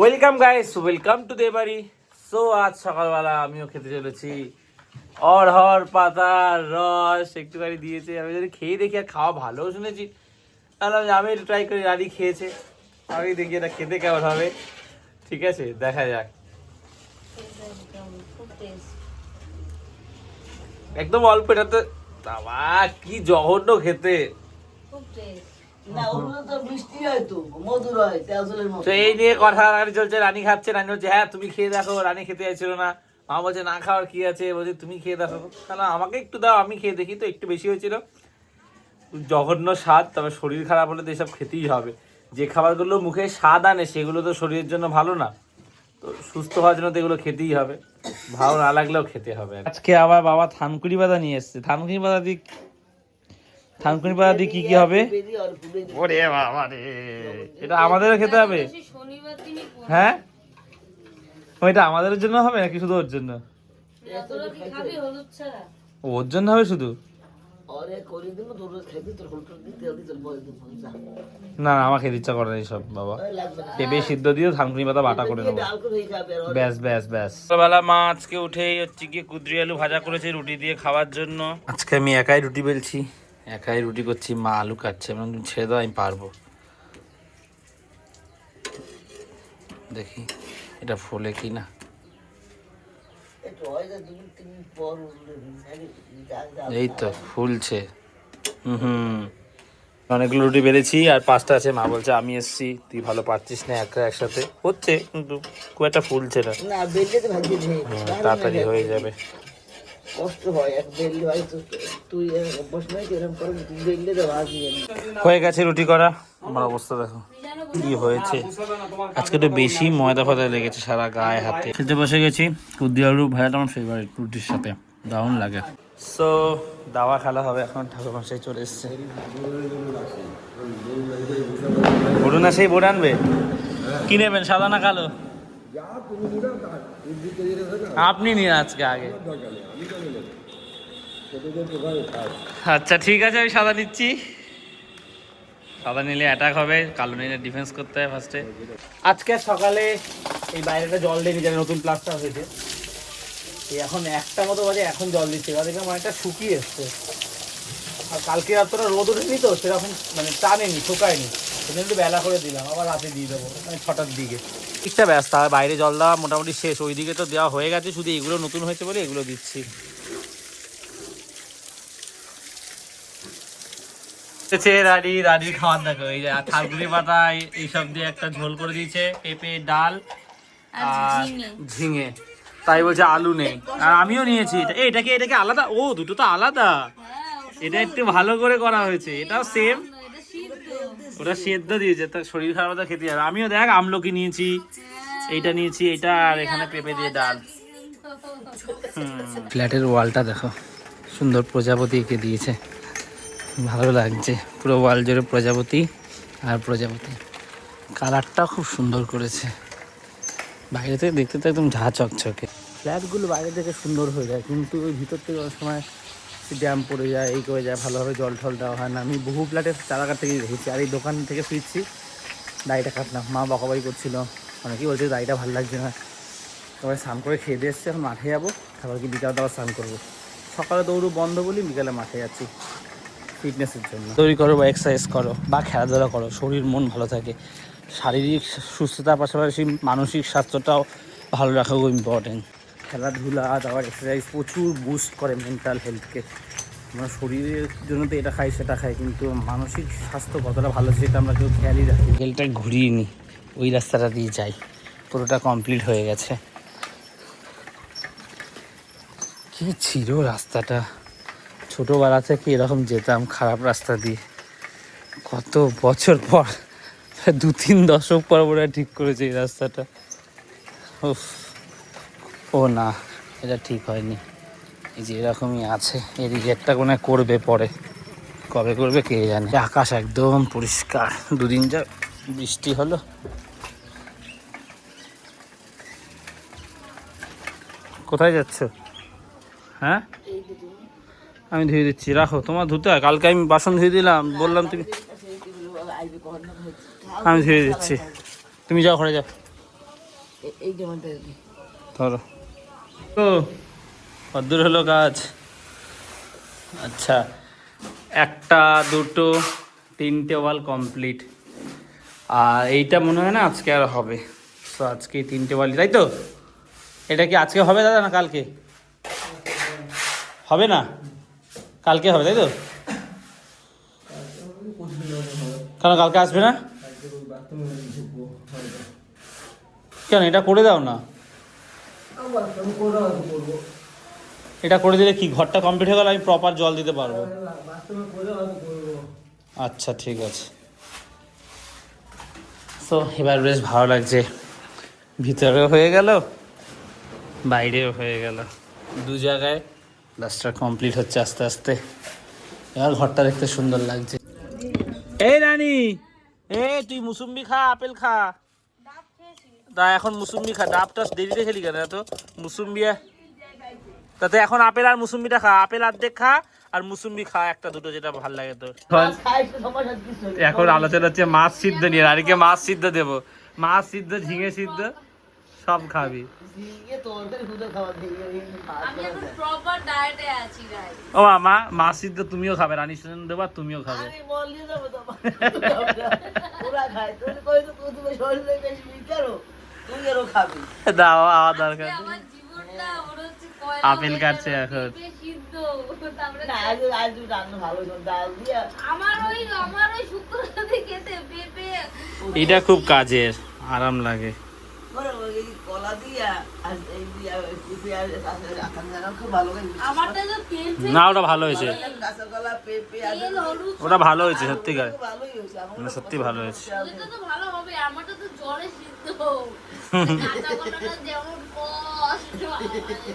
Welcome guys welcome to দেবাড়ি so আজ সকালবেলা আমিও খেতে চলেছি। অরহর পাতার রস একটুখানি দিয়েছে। আমি যদি খেয়ে দেখি আর খাওয়া ভালো শুনেছি, তাহলে আমি- একটু ট্রাই করি। রানি খেয়েছে। আমি দেখি এটা খেতে কেমন হবে। ঠিক আছে, দেখা যাক। একদম অল্প এটাতে বাবা, কি জঘন্য খেতে। না ওগুলো তো মিষ্টি হয় তো এই নিয়ে কথা রানি চলছে রানী খাচ্ছে রানী বলছে হ্যাঁ তুমি খেয়ে দেখো রানী খেতে চাইছিল না। মা বলছে না খাওয়ার কি আছে? বলছে তুমি খেয়ে দেখো। তাহলে আমাকে একটু দাও আমি খেয়ে দেখি তো একটু বেশি হয়েছিল। জঘন্য স্বাদ তবে শরীর খারাপ হলে তো এসব খেতেই হবে। যে খাবারগুলো মুখে স্বাদ আনে সেগুলো তো শরীরের জন্য ভালো না। তো সুস্থ হওয়ার জন্য তো এগুলো খেতেই হবে। ভালো না লাগলেও খেতে হবে। আজকে আবার বাবা থানকুড়ি বাদা নিয়ে এসছে। থানকুড়ি বাদা দিয়ে থানকুড়ি বাদা দিয়ে কি কি হবে? ওরে বাবা রে। এটা আমাদেরও খেতে হবে? হ্যাঁ? ওইটা আমাদের জন্য হবে নাকি শুধু ওর জন্য? ওর জন্য হবে শুধু? না না আমার খেতে ইচ্ছা করে না সব বাবা। পেঁপে সিদ্ধ দিয়ে ধানকুনি পাতা বাটা করে নেব ব্যাস ব্যাস ব্যাস। সকালবেলা মা আজকে উঠেই হচ্ছে গিয়ে কুদরি আলু ভাজা করেছে রুটি দিয়ে খাওয়ার জন্য। আজকে আমি একাই রুটি বেলছি। একাই রুটি করছি মা আলু কাটছে। তুমি ছেড়ে দাও আমি পারব। দেখি এটা ফোলে কি না। একটু এই তো ফুলছে। হুম অনেকগুলো রুটি বেড়েছি আর পাঁচটা আছে। মা বলছে আমি এসছি তুই ভালো পারছিস না একা একসাথে। হচ্ছে কিন্তু খুব একটা ফুলছে না। তাড়াতাড়ি হয়ে যাবে। কষ্ট হয়, এক বেললে তুই অভ্যাস তো এরকম করে বেললে তো ভাজি হয়ে গেছে রুটি করা। আমার অবস্থা দেখো, কি হয়েছে। আজকে তো বেশি ময়দা ফয়দা লেগেছে সারা গায়ে, হাতে। খেতে বসে গেছি। কুদ্দি আলু ভাজাটা আমার ফেভারিট রুটির সাথে। দারুণ লাগে। সো দাওয়া খেলা হবে এখন, ঠাকুর মশাই চলে এসছে। বলুন না সেই বোর্ড আনবে? কি নেবেন, সাদা না কালো? আপনি নিন আজকে আগে। আচ্ছা ঠিক আছে, আমি সাদা নিচ্ছি। সাদা নিলে অ্যাটাক হবে, কালো নিলে ডিফেন্স করতে হয় ফার্স্টে আজকে সকালে এই বাইরেটা জল দিয়ে যাবে নতুন প্লাস্টার হয়েছে। এখন একটা মতো বাজে, এখন জল দিচ্ছে। এবার দেখলাম অনেকটা শুকিয়ে এসছে। আর কালকে রাত্রে রোদ উঠেনি তো, সেরকম মানে টানেনি, শুকায়নি। একটু বেলা করে দিলাম আবার রাতে দিয়ে দেবো মানে ছটার দিকে। ঠিকঠাক ব্যস্ত আর বাইরে জল দেওয়া মোটামুটি শেষ ওই দিকে তো দেওয়া হয়ে গেছে শুধু এগুলো নতুন হয়েছে বলে এগুলো দিচ্ছি। রাডি রাডির খাবার দেখো এই যে থালগুড়ি পাতা এইসব দিয়ে একটা ঝোল করে দিয়েছে পেঁপে ডাল আর ঝিঙে। তাই বলছে আলু নেই। আর আমিও নিয়েছি এটা এই, এটা কি এটা কি আলাদা ও দুটো তো আলাদা। এটা একটু ভালো করে করা হয়েছে এটাও সেম ওটা সেদ্ধ দিয়েছে তা শরীর খারাপ তো খেতে যাবে। আমিও দেখ আমলকি নিয়েছি এইটা নিয়েছি এটা আর এখানে পেঁপে দিয়ে ডাল। ফ্ল্যাটের ওয়ালটা দেখো সুন্দর প্রজাপতি এঁকে দিয়েছে। ভালো লাগছে পুরো ওয়াল জুড়ে প্রজাপতি আর প্রজাপতি। কালারটা খুব সুন্দর করেছে। বাইরে থেকে দেখতে তো একদম ঝা চকচকে। ফ্ল্যাটগুলো বাইরে থেকে সুন্দর হয়ে যায় কিন্তু ওই ভিতর থেকে অনেক সময় ড্যাম পড়ে যায়, এই করে যায়, ভালোভাবে জল টল দেওয়া হয় না। আমি বহু ফ্ল্যাটের চারাগার থেকে দেখেছি আর এই দোকান থেকে ফিরছি। দাড়িটা কাটলাম, মা বকাবাই করছিল। অনেকেই বলছে দাড়িটা ভালো লাগছে না। তবে স্নান করে খেয়ে দিয়ে এসছি, এখন মাঠে যাব। তারপর কি বিকাল দেওয়া স্নান করব। সকালে দৌড় বন্ধ বলি, বিকালে মাঠে যাচ্ছি ফিটনেসের জন্য। তৈরি করো বা এক্সারসাইজ করো বা খেলাধুলা করো, শরীর মন ভালো থাকে। শারীরিক সুস্থতার পাশাপাশি মানসিক স্বাস্থ্যটাও ভালো রাখা খুব ইম্পর্টেন্ট খেলাধুলা, তারপর এক্সারসাইজ প্রচুর বুস্ট করে মেন্টাল হেলথকে আমরা শরীরের জন্য তো এটা খাই, সেটা খাই, কিন্তু মানসিক স্বাস্থ্য কতটা ভালো সেটা আমরা কেউ খেয়ালই রাখি গেলটা ঘুরিয়ে নিই ওই রাস্তাটা দিয়ে যাই, পুরোটা কমপ্লিট হয়ে গেছে। কি ছিল রাস্তাটা? ছোটোবেলা থেকে এরকম যেতাম, খারাপ রাস্তা দিয়ে। কত বছর পর দু তিন দশক পর ওরা ঠিক করেছে এই রাস্তাটা। উফ। ও না এটা ঠিক হয়নি। এই যে এরকমই আছে এদিকে একটা কোনো করবে পরে। কবে করবে কে জানে। আকাশ একদম পরিষ্কার। দুদিন যা বৃষ্টি হলো। কোথায় যাচ্ছ? হ্যাঁ? আমি ধুয়ে দিচ্ছি রাখো। তোমার ধুতে হয়। কালকে আমি বাসন ধুয়ে দিলাম বললাম তুমি আমি ধুয়ে দিচ্ছি। তুমি যাও ঘরে যাও। ধরো। ও কদ্দূর হলো কাজ। আচ্ছা একটা, দুটো, তিনটে ওয়াল কমপ্লিট। আর এইটা মনে হয় না আজকে আর হবে। তো আজকে তিনটে ওয়াল তাই তো? এটা কি আজকে হবে দাদা না কালকে? হবে না? কালকে হবে, তাই তো? কেন, কালকে আসবে না? কেন, এটা করে দাও না? এটা করে দিলে কি? ঘরটা কমপ্লিট হয়ে গেলে, আমি প্রপার জল দিতে পারব? আচ্ছা ঠিক আছে। তো এবার বেশ ভালো লাগছে। ভিতরেও হয়ে গেল, বাইরেও হয়ে গেল। দু জায়গায় প্লাস্টার কমপ্লিট হচ্ছে আস্তে আস্তে। এবার ঘরটা দেখতে সুন্দর লাগছে। এই রানী! এ তুই মুসুম্বি খা, আপেল খা। তা এখন মুসুম্বি খা ডাব ডাবটা দেরিতে খেলি কেন? তো মুসুম্বি আর- তাতে এখন আপেল আর মুসুম্বিটা খা আপেল অর্ধেক খা আর মুসুম্বি খা একটা দুটো যেটা ভালো লাগে তোর। এখন আলোচনা হচ্ছে মাছ সিদ্ধ নিয়ে আরেকে মাছ সিদ্ধ দেবো। মাছ সিদ্ধ ঝিঙে সিদ্ধ সব খাবি। ও মা মাছ সিদ্ধ তুমিও খাবে রানী সুজন দেবা তুমিও খাবে। আরে দাও আওয়া দরকার। নেই। আমার জীবনটা হচ্ছে কয়লা আপেল কাটছে এখন। পেঁপে সিদ্ধ। তারপরে না আজ আজ রান্না ভালো করে ডাল দিয়া আমার ওই আমার ওই শুক্রবারে খেতে পেঁপে। এটা খুব কাজের আরাম লাগে। না ওটা ভালো হয়েছে। ওটা ভালো হয়েছে সত্যিকার আমার মানে সত্যি ভালো হয়েছে।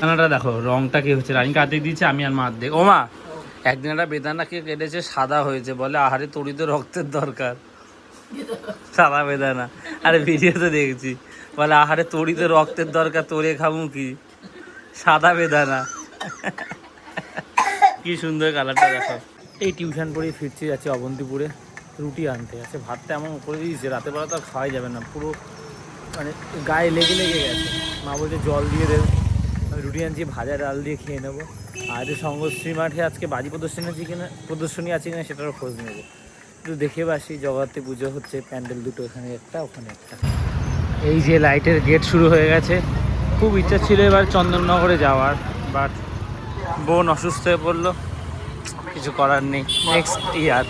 বেদানাটা দেখো, রংটা কি হচ্ছে? রানী কার্তিক দিচ্ছে আমি আর মা দেখ ও মা, একদিন একটা বেদানা কে কেটেছে, সাদা হয়েছে, বলে আহারে তড়িত রক্তের দরকার। সাদা বেদানা। আরে ভিডিওতে দেখছি, বলে আহারে তড়িত রক্তের দরকার, তোরে খাব কি? সাদা বেদানা। কি সুন্দর কালারটা দেখো। এই টিউশন পড়ে ফিরছি যাচ্ছে অবন্তিপুরে, রুটি আনতে। আছে ভাতটা এমন করে দিয়েছে, রাতের বেলা তো আর খাওয়াই যাবে না, পুরো মানে গায়ে লেগে লেগে গেছে। মা বলছে, জল দিয়ে দেবে আমি রুটি আনছি, ভাজা ডাল দিয়ে খেয়ে নেব। আর যে সঙ্গশ্রী মাঠে আজকে বাজি প্রদর্শনী আছে কিনা, প্রদর্শনী আছে কিনা সেটারও খোঁজ নেব। একটু দেখে বাসি জগদ্ধাত্রী পুজো হচ্ছে, প্যান্ডেল দুটো ওখানে একটা ওখানে একটা। এই যে লাইটের গেট শুরু হয়ে গেছে। খুব ইচ্ছা ছিল এবার চন্দননগরে যাওয়ার, বাট বোন অসুস্থ হয়ে পড়ল। কিছু করার নেই। নেক্সট ইয়ার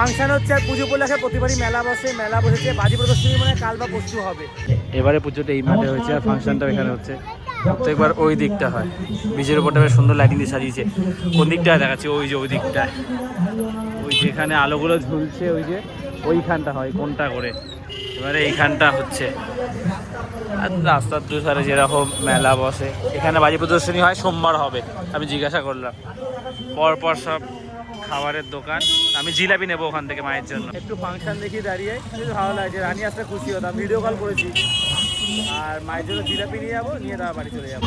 ফাংশন হচ্ছে আর পুজো উপলক্ষে প্রতিবারই মেলা বসে, মেলা বসেছে, বাজি প্রদর্শনী মানে কাল বা পরশু হবে। এবারে পুজোটা এই মাঠে হয়েছে, আর ফাংশনটা এখানে হচ্ছে। প্রত্যেকবার ওই দিকটা হয়। বীজের উপরটা বেশ সুন্দর লাইটিং দিয়ে সাজিয়েছে। কোন দিকটায় দেখাচ্ছে? ওই যে, ওই দিকটায়। ওই যেখানে আলোগুলো ঝুলছে, ওই যে ওইখানটা হয়, কোনটা করে? এবারে এইখানটা হচ্ছে। আর রাস্তার দুধারে যেরকম মেলা বসে। এখানে বাজি প্রদর্শনী হয়, সোমবার হবে। আমি জিজ্ঞাসা করলাম। পরপর সব খাবারের দোকান। আমি জিলাপি নেব ওখান থেকে মায়ের জন্য। একটু ফাংশন দেখি দাঁড়িয়ে ভালো লাগছে রানী আসতে খুশি হতাম ভিডিও কল করেছি। আর মায়ের জন্য জিলাপি নিয়ে যাব, নিয়ে তারা বাড়ি চলে যাব।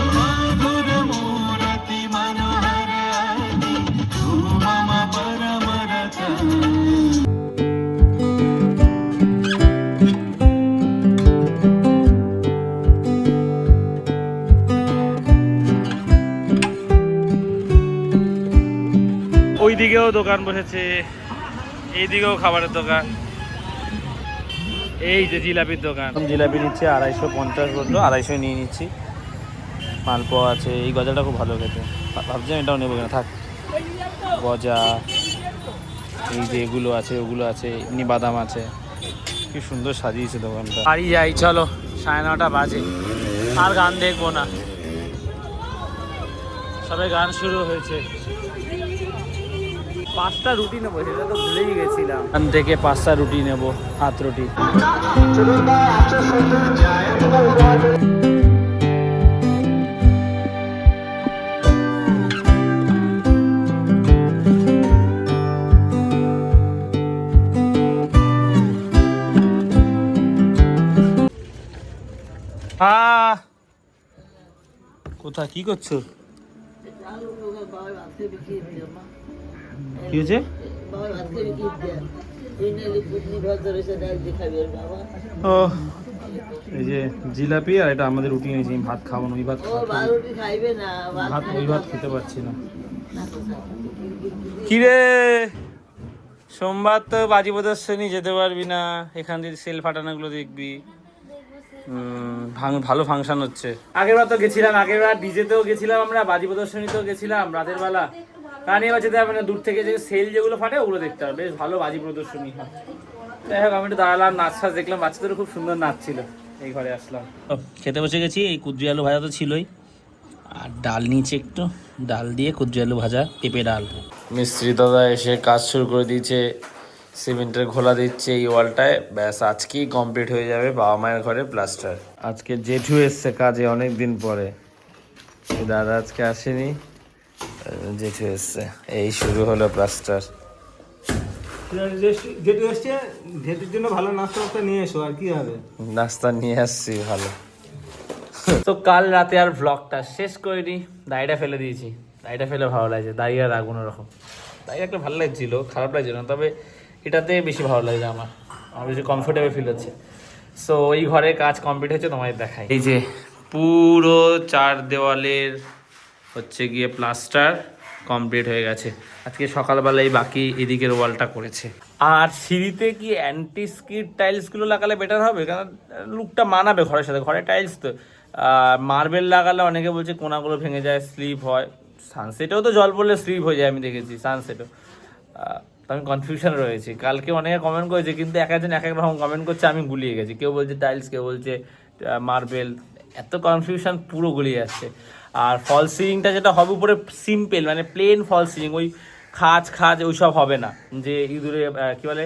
দিকেও দোকান বসেছে এই দিকেও খাবারের দোকান। এই যে জিলাপির দোকান। জিলাপি নিচ্ছে আড়াইশো পঞ্চাশ বলল আড়াইশো নিয়ে নিচ্ছি। মালপোয়া আছে এই গজাটা খুব ভালো খেতে। ভাবছিলাম এটাও নেব কিনা থাক। গজা এই যে এগুলো আছে ওগুলো আছে এমনি বাদাম আছে। কি সুন্দর সাজিয়েছে দোকানটা। বাড়ি যাই চলো সাড়ে নটা বাজে। আর গান দেখব না। সবে গান শুরু হয়েছে। পাঁচটা রুটি নেব সেটা তো ভুলেই গেছিলাম এখান থেকে পাঁচটা রুটি নেব হাত রুটি আহ! কোথায়? কি করছ? কি হয়েছে? দিয়ে ও এই যে জিলাপি আর এটা আমাদের রুটি এনেছি ভাত খাব না ওই ভাত ভাত ওই ভাত খেতে পারছি না। কিরে? সোমবার তো বাজি প্রদর্শনী যেতে পারবি না। এখান থেকে সেল ফাটানোগুলো দেখবি। ভালো ফাংশন হচ্ছে। আগের বার তো গেছিলাম আগের বার ডিজেতেও গেছিলাম আমরা বাজি প্রদর্শনীতেও গেছিলাম রাতের বেলা। এবার যেতে হবে না দূর থেকে যে সেল যেগুলো ফাটে ওগুলো দেখতে হবে। বেশ ভালো বাজি প্রদর্শনী হয়। যাই হোক আমি একটু দাঁড়ালাম নাচ ফাচ দেখলাম। বাচ্চাদেরও খুব সুন্দর নাচ ছিল। এই ঘরে আসলাম। খেতে বসে গেছি। এই কুদ্রি আলু ভাজা তো ছিলই। আর ডাল নিচে একটু। ডাল দিয়ে কুদ্রি আলু ভাজা পেঁপে ডাল। মিস্ত্রি দাদা এসে কাজ শুরু করে দিয়েছে। সিমেন্টের ঘোলা দিচ্ছে এই ওয়ালটায়। ব্যাস আজকেই কমপ্লিট হয়ে যাবে বাবা মায়ের ঘরে প্লাস্টার আজকে জেঠু এসছে কাজে অনেক দিন পরে। দাদা আজকে আসেনি। জেঠু এসছে। এই শুরু হলো প্লাস্টার যেটু এসছে যেটুর জন্য ভালো নাস্তা টাস্তা নিয়ে এসো আর কি হবে? নাস্তা নিয়ে আসছি ভালো। তো কাল রাতে আর ব্লগটা শেষ করিনি দাড়িটা ফেলে দিয়েছি। দাড়িটা ফেলে ভালো লাগছে দাড়ি আর রাখব রকম দাড়ি একটা ভালো লাগছিল খারাপ লাগছিল না তবে এটাতে বেশি ভালো লাগছে আমার। আমার বেশি কমফোর্টেবল ফিল হচ্ছে। সো এই ঘরে কাজ কমপ্লিট হচ্ছে তোমাদের দেখাই। এই যে পুরো চার দেওয়ালের হচ্ছে গিয়ে প্লাস্টার কমপ্লিট হয়ে গেছে। আজকে সকালবেলায় বাকি এদিকের ওয়ালটা করেছে। আর সিঁড়িতে কি অ্যান্টি স্কিড টাইলসগুলো লাগালে বেটার হবে? কারণ লুকটা মানাবে ঘরের সাথে। ঘরে টাইলস তো। মার্বেল লাগালে অনেকে বলছে কোনাগুলো ভেঙে যায় স্লিপ হয়। সানসেটেও তো জল পড়লে স্লিপ হয়ে যায়, আমি দেখেছি সানসেটও আমি কনফিউশন রয়েছে। কালকে অনেকে কমেন্ট করেছে, কিন্তু এক একজন এক এক রকম কমেন্ট করছে, আমি গুলিয়ে গেছি। কেউ বলছে টাইলস কেউ বলছে মার্বেল এত কনফিউশন পুরো গুলিয়ে যাচ্ছে। আর ফল সিলিংটা যেটা হবে উপরে সিম্পল মানে প্লেন ফল সিলিং ওই খাজ খাজ ওইসব হবে না। যে ইঁদুরে কি বলে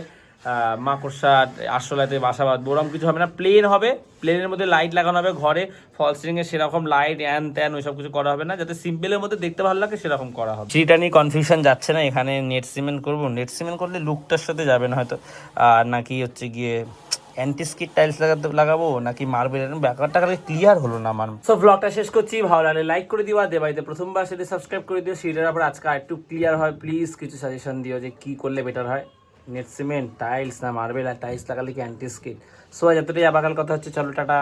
মাকড়সা, আরশোলাতে বাসা বাঁধবো, ওরকম কিছু হবে না। প্লেন হবে প্লেনের মধ্যে লাইট লাগানো হবে ঘরে ফল সিলিংয়ে সেরকম লাইট অ্যান ত্যান ওইসব কিছু করা হবে না। যাতে সিম্পলের মধ্যে দেখতে ভালো লাগে, সেরকম করা হবে। সেটা নিয়ে কনফিউশন যাচ্ছে না, এখানে নেট সিমেন্ট করব। নেট সিমেন্ট করলে লুকটার সাথে যাবে না হয়তো। আর নাকি হচ্ছে গিয়ে অ্যান্টি স্কিট টাইলস লাগাতে লাগাবো নাকি মার্বেল ব্যাপারটা কালকে ক্লিয়ার হলো না আমার সো ব্লগটা শেষ করছি। ভালো লাগলে লাইক করে দিও, আর দেবাইতে প্রথমবার সেটা সাবস্ক্রাইব করে দিও। সেটার আবার আজকে একটু ক্লিয়ার হয়। প্লিজ কিছু সাজেশন দিও যে কি করলে বেটার হয়। নেট সিমেন্ট টাইলস না মার্বেল আর টাইলস লাগালে কি অ্যান্টি স্কিট সো যতটাই আবাকাল কথা হচ্ছে। চলো, টাটা।